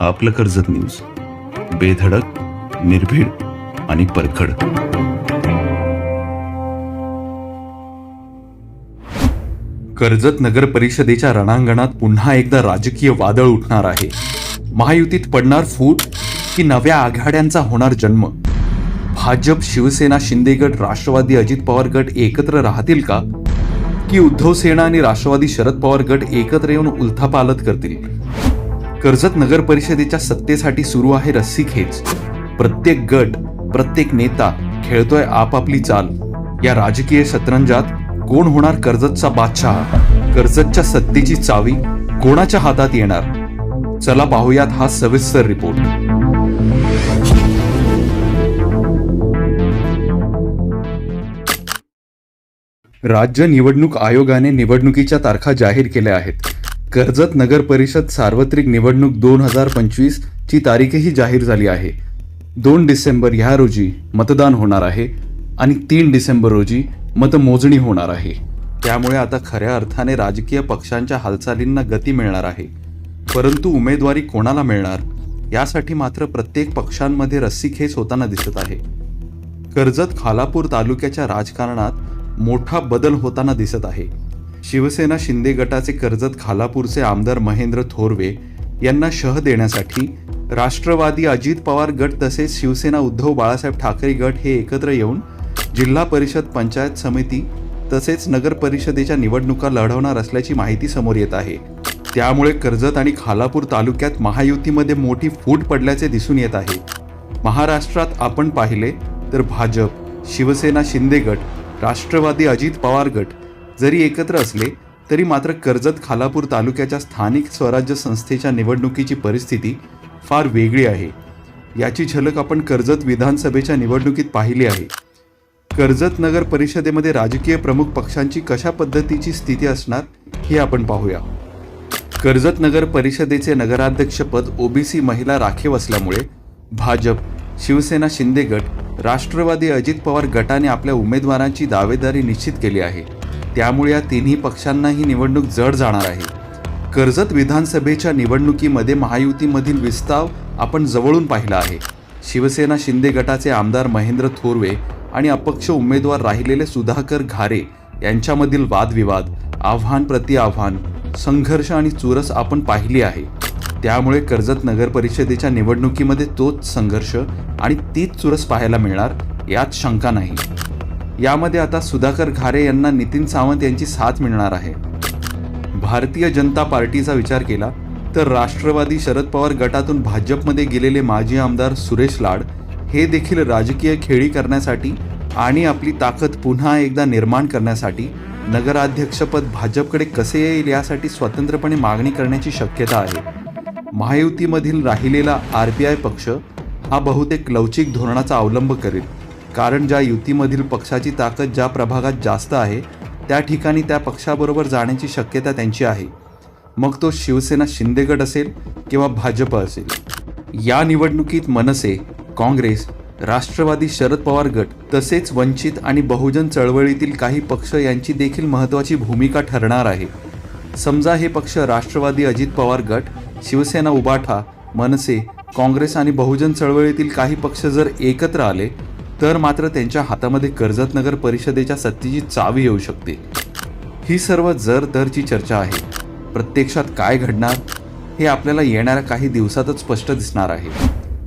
आपलं कर्जत न्यूज बेधडक निर्भीड आणि परखड. कर्जत नगर परिषदेच्या रणांगणात पुन्हा एकदा राजकीय वादळ उठणार आहे. महायुतीत पडणार फूट की नव्या आघाड्यांचा होणार जन्म? भाजप शिवसेना शिंदे गट राष्ट्रवादी अजित पवार गट एकत्र राहतील का? की उद्धव सेना आणि राष्ट्रवादी शरद पवार गट एकत्र येऊन उलथापालत करतील? कर्जत नगर परिषदेच्या सत्तेसाठी सुरू आहे रस्सीखेच प्रत्येक गट प्रत्येक नेता खेळतोय आपापली चाल. या राजकीय शतरंजात कोण होणार कर्जतचा बादशाह? कर्जतच्या सत्तेची चावी कोणाच्या हातात येणार? चला पाहूयात हा सविस्तर रिपोर्ट. राज्य निवडणूक आयोगाने निवडणुकीच्या तारखा जाहीर केल्या आहेत. कर्जत नगर परिषद सार्वत्रिक निवडणूक दोन हजार पंचवीस ची तारीखही जाहीर झाली आहे. दोन डिसेंबर ह्या रोजी मतदान होणार आहे आणि तीन डिसेंबर रोजी मतमोजणी होणार आहे. त्यामुळे आता खऱ्या अर्थाने राजकीय पक्षांच्या हालचालींना गती मिळणार आहे. परंतु उमेदवारी कोणाला मिळणार यासाठी मात्र प्रत्येक पक्षांमध्ये रस्सीखेच होताना दिसत आहे. कर्जत खालापूर तालुक्याच्या राजकारणात मोठा बदल होताना दिसत आहे. शिवसेना शिंदे गटाचे कर्जत खालापूरचे आमदार महेंद्र थोरवे यांना शह देण्यासाठी राष्ट्रवादी अजित पवार गट तसेच शिवसेना उद्धव बाळासाहेब ठाकरे गट हे एकत्र येऊन जिल्हा परिषद पंचायत समिती तसेच नगर परिषदेच्या निवडणुका लढवणार असल्याची माहिती समोर येत आहे. त्यामुळे कर्जत आणि खालापूर तालुक्यात महायुतीमध्ये मोठी फूट पडल्याचे दिसून येत आहे. महाराष्ट्रात आपण पाहिले तर भाजप शिवसेना शिंदे गट राष्ट्रवादी अजित पवार गट जरी एकत्र असले तरी मात्र कर्जत खालापूर तालुक्याच्या स्थानिक स्वराज्य संस्थेच्या निवडणुकीची परिस्थिती फार वेगळी आहे. याची झलक आपण कर्जत विधानसभेच्या निवडणुकीत पाहिली आहे. कर्जत नगर परिषदेमध्ये राजकीय प्रमुख पक्षांची कशा पद्धतीची स्थिती असणार हे आपण पाहूया. कर्जत नगर परिषदेचे नगराध्यक्षपद ओबीसी महिला राखीव असल्यामुळे भाजप शिवसेना शिंदे गट राष्ट्रवादी अजित पवार गटाने आपल्या उमेदवारांची दावेदारी निश्चित केली आहे. त्यामुळे या तिन्ही पक्षांना ही निवडणूक जड जाणार आहे. कर्जत विधानसभेच्या निवडणुकीमध्ये महायुतीमधील विस्ताव आपण जवळून पाहिला आहे. शिवसेना शिंदे गटाचे आमदार महेंद्र थोरवे आणि अपक्ष उमेदवार राहिलेले सुधाकर घारे यांच्यामधील वादविवाद आव्हान प्रति आव्हान संघर्ष आणि चुरस आपण पाहिली आहे. त्यामुळे कर्जत नगर परिषदेच्या निवडणुकीमध्ये तोच संघर्ष आणि तीच चुरस पाहायला मिळणार यात शंका नाही. यामध्ये आता सुधाकर घारे यांना नितीन सावंत यांची साथ मिळणार आहे. भारतीय जनता पार्टीचा विचार केला तर राष्ट्रवादी शरद पवार गटातून भाजपमध्ये गेलेले माजी आमदार सुरेश लाड हे देखील राजकीय खेळी करण्यासाठी आणि आपली ताकद पुन्हा एकदा निर्माण करण्यासाठी नगराध्यक्षपद भाजपकडे कसे येईल यासाठी स्वतंत्रपणे मागणी करण्याची शक्यता आहे. महायुतीमधील राहिलेला आर पी आय पक्ष हा बहुतेक लवचिक धोरणाचा अवलंब करेल. कारण ज्या युतीमधील पक्षाची ताकद ज्या प्रभागात जास्त आहे त्या ठिकाणी त्या पक्षाबरोबर जाण्याची शक्यता त्यांची आहे. मग तो शिवसेना शिंदेगड असेल किंवा भाजप असेल. या निवडणुकीत मनसे काँग्रेस राष्ट्रवादी शरद पवार गट तसेच वंचित आणि बहुजन चळवळीतील काही पक्ष यांची देखील महत्त्वाची भूमिका ठरणार आहे. समजा हे पक्ष राष्ट्रवादी अजित पवार गट शिवसेना उबाठा मनसे काँग्रेस आणि बहुजन चळवळीतील काही पक्ष जर एकत्र आले तर मात्र त्यांच्या हातामध्ये कर्जत नगर परिषदेच्या सत्तेची चावी येऊ शकते. ही सर्व जर दरची चर्चा आहे. प्रत्यक्षात काय घडणार? हे आपल्याला येणाऱ्या काही दिवसातच स्पष्ट दिसणार आहे.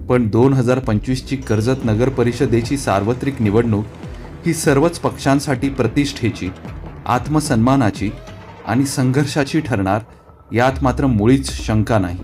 पण दोन हजार पंचवीसची कर्जत नगर परिषदेची सार्वत्रिक निवडणूक ही सर्वच पक्षांसाठी प्रतिष्ठेची आत्मसन्मानाची आणि संघर्षाची ठरणार यात मात्र मुळीच शंका नाही.